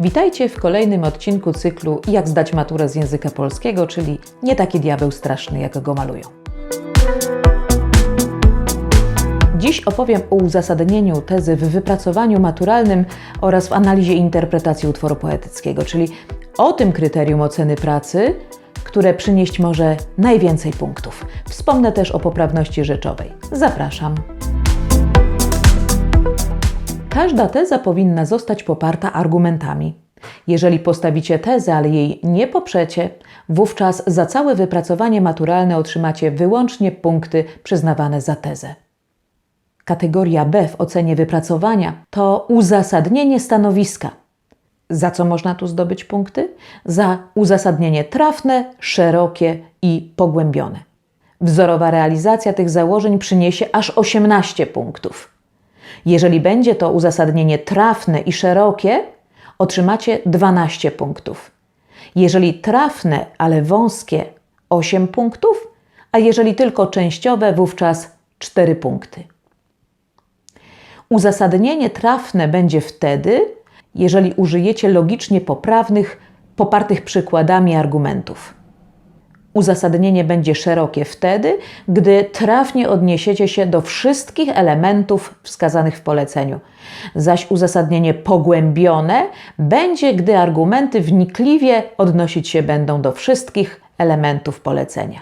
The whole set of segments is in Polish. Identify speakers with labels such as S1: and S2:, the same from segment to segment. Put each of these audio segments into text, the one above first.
S1: Witajcie w kolejnym odcinku cyklu Jak zdać maturę z języka polskiego, czyli nie taki diabeł straszny, jak go malują. Dziś opowiem o uzasadnieniu tezy w wypracowaniu maturalnym oraz w analizie interpretacji utworu poetyckiego, czyli o tym kryterium oceny pracy, które przynieść może najwięcej punktów. Wspomnę też o poprawności rzeczowej. Zapraszam. Każda teza powinna zostać poparta argumentami. Jeżeli postawicie tezę, ale jej nie poprzecie, wówczas za całe wypracowanie maturalne otrzymacie wyłącznie punkty przyznawane za tezę. Kategoria B w ocenie wypracowania to uzasadnienie stanowiska. Za co można tu zdobyć punkty? Za uzasadnienie trafne, szerokie i pogłębione. Wzorowa realizacja tych założeń przyniesie aż 18 punktów. Jeżeli będzie to uzasadnienie trafne i szerokie, otrzymacie 12 punktów. Jeżeli trafne, ale wąskie 8 punktów, a jeżeli tylko częściowe, wówczas 4 punkty. Uzasadnienie trafne będzie wtedy, jeżeli użyjecie logicznie poprawnych, popartych przykładami argumentów. Uzasadnienie będzie szerokie wtedy, gdy trafnie odniesiecie się do wszystkich elementów wskazanych w poleceniu. Zaś uzasadnienie pogłębione będzie, gdy argumenty wnikliwie odnosić się będą do wszystkich elementów polecenia.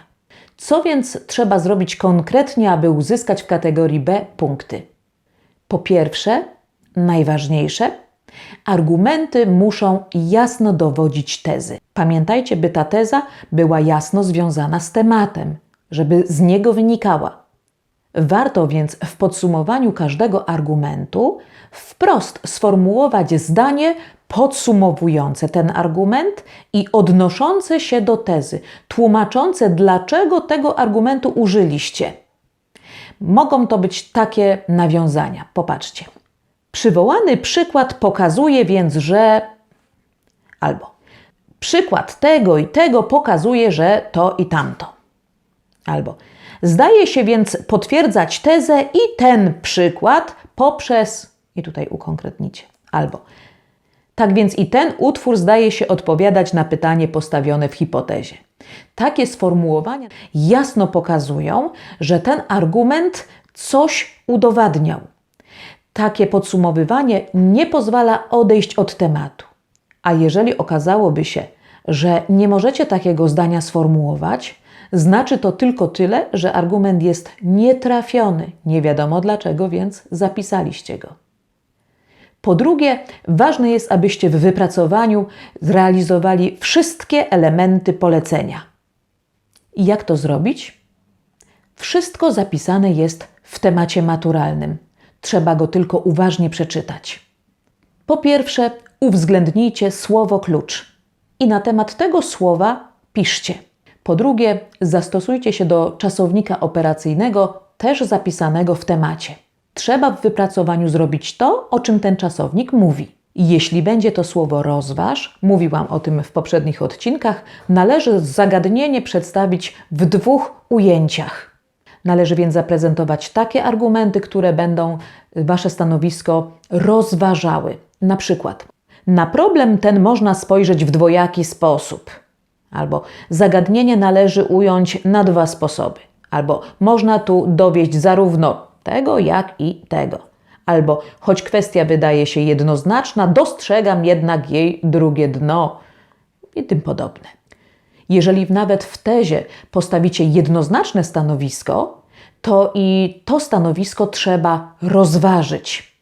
S1: Co więc trzeba zrobić konkretnie, aby uzyskać w kategorii B punkty? Po pierwsze, najważniejsze, argumenty muszą jasno dowodzić tezy. Pamiętajcie, by ta teza była jasno związana z tematem, żeby z niego wynikała. Warto więc w podsumowaniu każdego argumentu wprost sformułować zdanie podsumowujące ten argument i odnoszące się do tezy, tłumaczące, dlaczego tego argumentu użyliście. Mogą to być takie nawiązania. Popatrzcie. Przywołany przykład pokazuje więc, że albo przykład tego i tego pokazuje, że to i tamto. Albo zdaje się więc potwierdzać tezę i ten przykład poprzez i tutaj ukonkretnicie. Albo tak więc i ten utwór zdaje się odpowiadać na pytanie postawione w hipotezie. Takie sformułowania jasno pokazują, że ten argument coś udowadniał. Takie podsumowywanie nie pozwala odejść od tematu. A jeżeli okazałoby się, że nie możecie takiego zdania sformułować, znaczy to tylko tyle, że argument jest nietrafiony. Nie wiadomo dlaczego, więc zapisaliście go. Po drugie, ważne jest, abyście w wypracowaniu zrealizowali wszystkie elementy polecenia. I jak to zrobić? Wszystko zapisane jest w temacie maturalnym. Trzeba go tylko uważnie przeczytać. Po pierwsze, uwzględnijcie słowo klucz i na temat tego słowa piszcie. Po drugie, zastosujcie się do czasownika operacyjnego, też zapisanego w temacie. Trzeba w wypracowaniu zrobić to, o czym ten czasownik mówi. Jeśli będzie to słowo rozważ, mówiłam o tym w poprzednich odcinkach, należy zagadnienie przedstawić w dwóch ujęciach. Należy więc zaprezentować takie argumenty, które będą Wasze stanowisko rozważały. Na przykład, na problem ten można spojrzeć w dwojaki sposób. Albo zagadnienie należy ująć na dwa sposoby. Albo można tu dowieść zarówno tego, jak i tego. Albo choć kwestia wydaje się jednoznaczna, dostrzegam jednak jej drugie dno i tym podobne. Jeżeli nawet w tezie postawicie jednoznaczne stanowisko, to i to stanowisko trzeba rozważyć.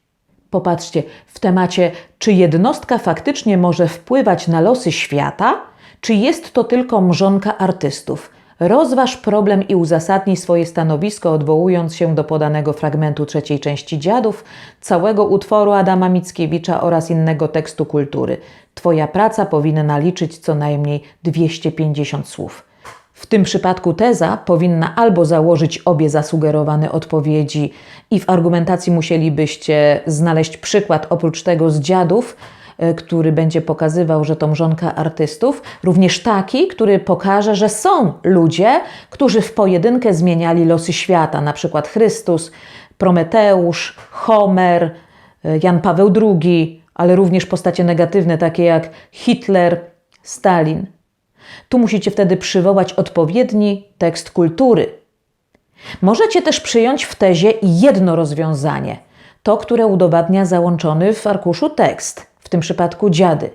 S1: Popatrzcie, w temacie, czy jednostka faktycznie może wpływać na losy świata, czy jest to tylko mrzonka artystów. Rozważ problem i uzasadnij swoje stanowisko, odwołując się do podanego fragmentu trzeciej części Dziadów, całego utworu Adama Mickiewicza oraz innego tekstu kultury. Twoja praca powinna liczyć co najmniej 250 słów. W tym przypadku teza powinna albo założyć obie zasugerowane odpowiedzi i w argumentacji musielibyście znaleźć przykład oprócz tego z dziadów, który będzie pokazywał, że to mrzonka artystów, również taki, który pokaże, że są ludzie, którzy w pojedynkę zmieniali losy świata, na przykład Chrystus, Prometeusz, Homer, Jan Paweł II ale również postacie negatywne, takie jak Hitler, Stalin. Tu musicie wtedy przywołać odpowiedni tekst kultury. Możecie też przyjąć w tezie jedno rozwiązanie, to, które udowadnia załączony w arkuszu tekst, tym przypadku dziady,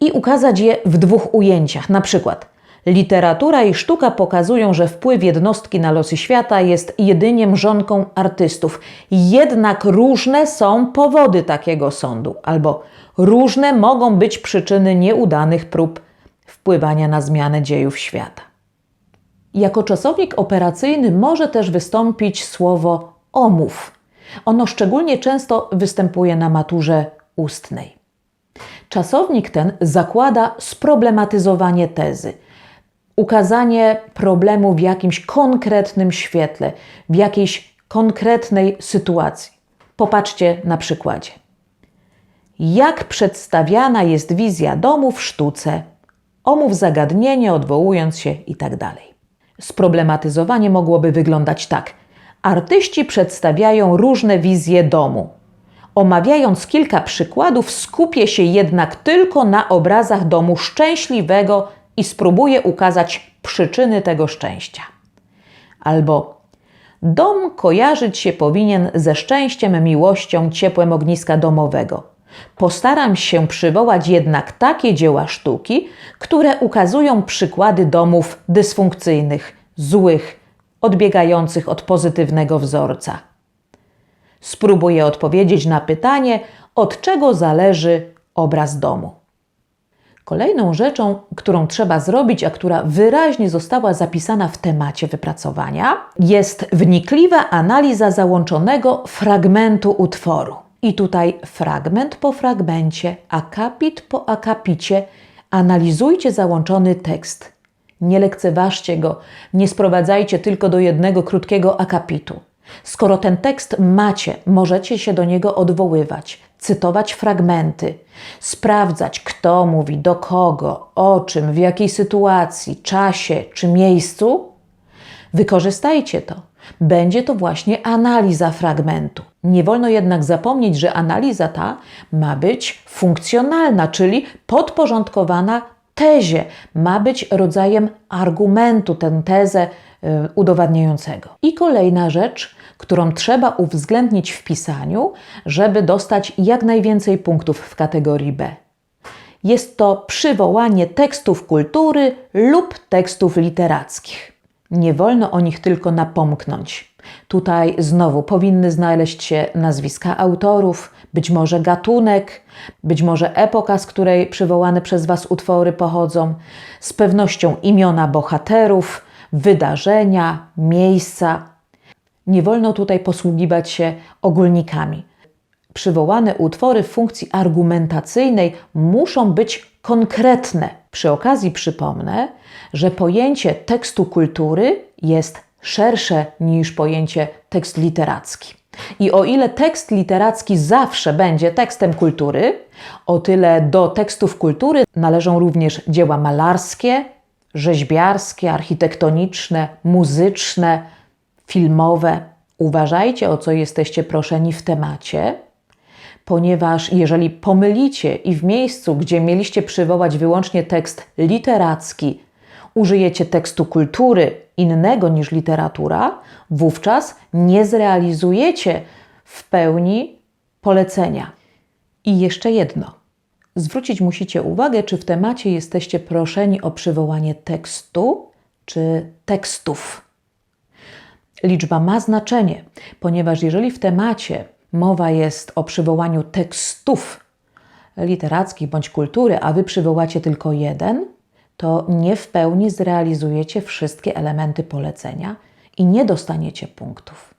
S1: i ukazać je w dwóch ujęciach, na przykład Literatura i sztuka pokazują, że wpływ jednostki na losy świata jest jedynie mrzonką artystów. Jednak różne są powody takiego sądu, albo różne mogą być przyczyny nieudanych prób wpływania na zmianę dziejów świata. Jako czasownik operacyjny może też wystąpić słowo omów. Ono szczególnie często występuje na maturze ustnej. Czasownik ten zakłada sproblematyzowanie tezy – ukazanie problemu w jakimś konkretnym świetle, w jakiejś konkretnej sytuacji. Popatrzcie na przykładzie. Jak przedstawiana jest wizja domu w sztuce? Omów zagadnienie, odwołując się itd. Tak Sproblematyzowanie mogłoby wyglądać tak. Artyści przedstawiają różne wizje domu. Omawiając kilka przykładów, skupię się jednak tylko na obrazach domu szczęśliwego i spróbuję ukazać przyczyny tego szczęścia. Albo dom kojarzyć się powinien ze szczęściem, miłością, ciepłem ogniska domowego. Postaram się przywołać jednak takie dzieła sztuki, które ukazują przykłady domów dysfunkcyjnych, złych, odbiegających od pozytywnego wzorca. Spróbuję odpowiedzieć na pytanie, od czego zależy obraz domu. Kolejną rzeczą, którą trzeba zrobić, a która wyraźnie została zapisana w temacie wypracowania, jest wnikliwa analiza załączonego fragmentu utworu. I tutaj fragment po fragmencie, akapit po akapicie analizujcie załączony tekst. Nie lekceważcie go, nie sprowadzajcie tylko do jednego krótkiego akapitu. Skoro ten tekst macie, możecie się do niego odwoływać, cytować fragmenty, sprawdzać, kto mówi, do kogo, o czym, w jakiej sytuacji, czasie czy miejscu. Wykorzystajcie to. Będzie to właśnie analiza fragmentu. Nie wolno jednak zapomnieć, że analiza ta ma być funkcjonalna, czyli podporządkowana tezie, ma być rodzajem argumentu, tę tezę udowadniającego. I kolejna rzecz, którą trzeba uwzględnić w pisaniu, żeby dostać jak najwięcej punktów w kategorii B. Jest to przywołanie tekstów kultury lub tekstów literackich. Nie wolno o nich tylko napomknąć. Tutaj znowu powinny znaleźć się nazwiska autorów, być może gatunek, być może epoka, z której przywołane przez Was utwory pochodzą, z pewnością imiona bohaterów, wydarzenia, miejsca, nie wolno tutaj posługiwać się ogólnikami. Przywołane utwory w funkcji argumentacyjnej muszą być konkretne. Przy okazji przypomnę, że pojęcie tekstu kultury jest szersze niż pojęcie tekst literacki. I o ile tekst literacki zawsze będzie tekstem kultury, o tyle do tekstów kultury należą również dzieła malarskie, rzeźbiarskie, architektoniczne, muzyczne, filmowe. Uważajcie, o co jesteście proszeni w temacie, ponieważ jeżeli pomylicie i w miejscu, gdzie mieliście przywołać wyłącznie tekst literacki, użyjecie tekstu kultury innego niż literatura, wówczas nie zrealizujecie w pełni polecenia. I jeszcze jedno. Zwrócić musicie uwagę, czy w temacie jesteście proszeni o przywołanie tekstu czy tekstów. Liczba ma znaczenie, ponieważ jeżeli w temacie mowa jest o przywołaniu tekstów literackich bądź kultury, a wy przywołacie tylko jeden, to nie w pełni zrealizujecie wszystkie elementy polecenia i nie dostaniecie punktów.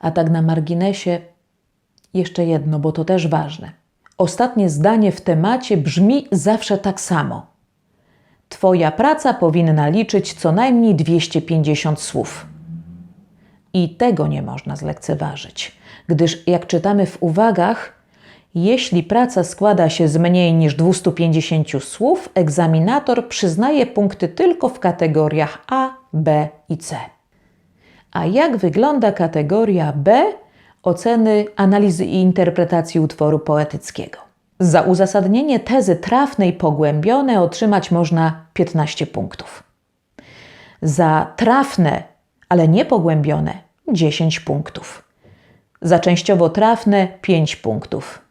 S1: A tak na marginesie jeszcze jedno, bo to też ważne. Ostatnie zdanie w temacie brzmi zawsze tak samo. Twoja praca powinna liczyć co najmniej 250 słów. I tego nie można zlekceważyć, gdyż jak czytamy w uwagach, jeśli praca składa się z mniej niż 250 słów, egzaminator przyznaje punkty tylko w kategoriach A, B i C. A jak wygląda kategoria B, oceny, analizy i interpretacji utworu poetyckiego. Za uzasadnienie tezy trafne i pogłębione otrzymać można 15 punktów. Za trafne, ale niepogłębione 10 punktów. Za częściowo trafne 5 punktów.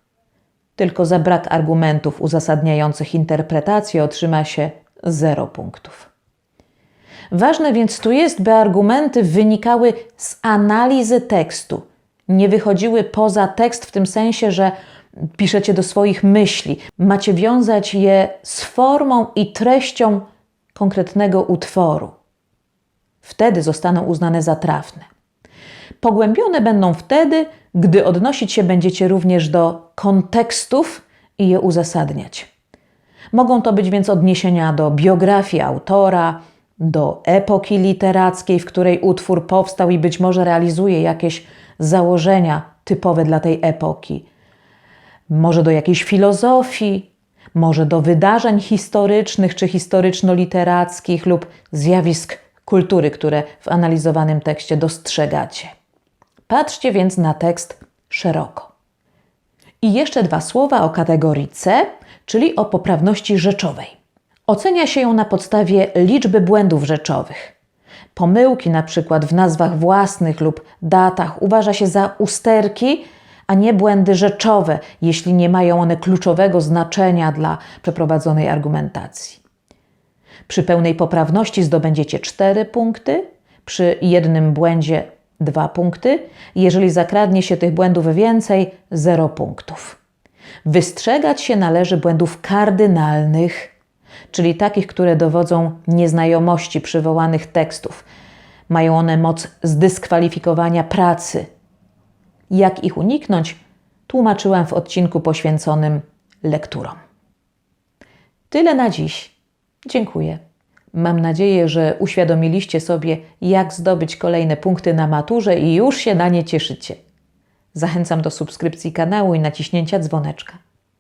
S1: Tylko za brak argumentów uzasadniających interpretację otrzyma się 0 punktów. Ważne więc tu jest, by argumenty wynikały z analizy tekstu, nie wychodziły poza tekst w tym sensie, że piszecie do swoich myśli, macie wiązać je z formą i treścią konkretnego utworu. Wtedy zostaną uznane za trafne. Pogłębione będą wtedy, gdy odnosić się będziecie również do kontekstów i je uzasadniać. Mogą to być więc odniesienia do biografii autora, do epoki literackiej, w której utwór powstał i być może realizuje jakieś założenia typowe dla tej epoki, może do jakiejś filozofii, może do wydarzeń historycznych czy historyczno-literackich lub zjawisk kultury, które w analizowanym tekście dostrzegacie. Patrzcie więc na tekst szeroko. I jeszcze dwa słowa o kategorii C, czyli o poprawności rzeczowej. Ocenia się ją na podstawie liczby błędów rzeczowych. Pomyłki, na przykład w nazwach własnych lub datach, uważa się za usterki, a nie błędy rzeczowe, jeśli nie mają one kluczowego znaczenia dla przeprowadzonej argumentacji. Przy pełnej poprawności zdobędziecie 4 punkty, przy jednym błędzie 2 punkty, jeżeli zakradnie się tych błędów więcej 0 punktów. Wystrzegać się należy błędów kardynalnych, czyli takich, które dowodzą nieznajomości przywołanych tekstów. Mają one moc zdyskwalifikowania pracy. Jak ich uniknąć, tłumaczyłam w odcinku poświęconym lekturom. Tyle na dziś. Dziękuję. Mam nadzieję, że uświadomiliście sobie, jak zdobyć kolejne punkty na maturze i już się na nie cieszycie. Zachęcam do subskrypcji kanału i naciśnięcia dzwoneczka.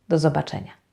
S1: Do zobaczenia.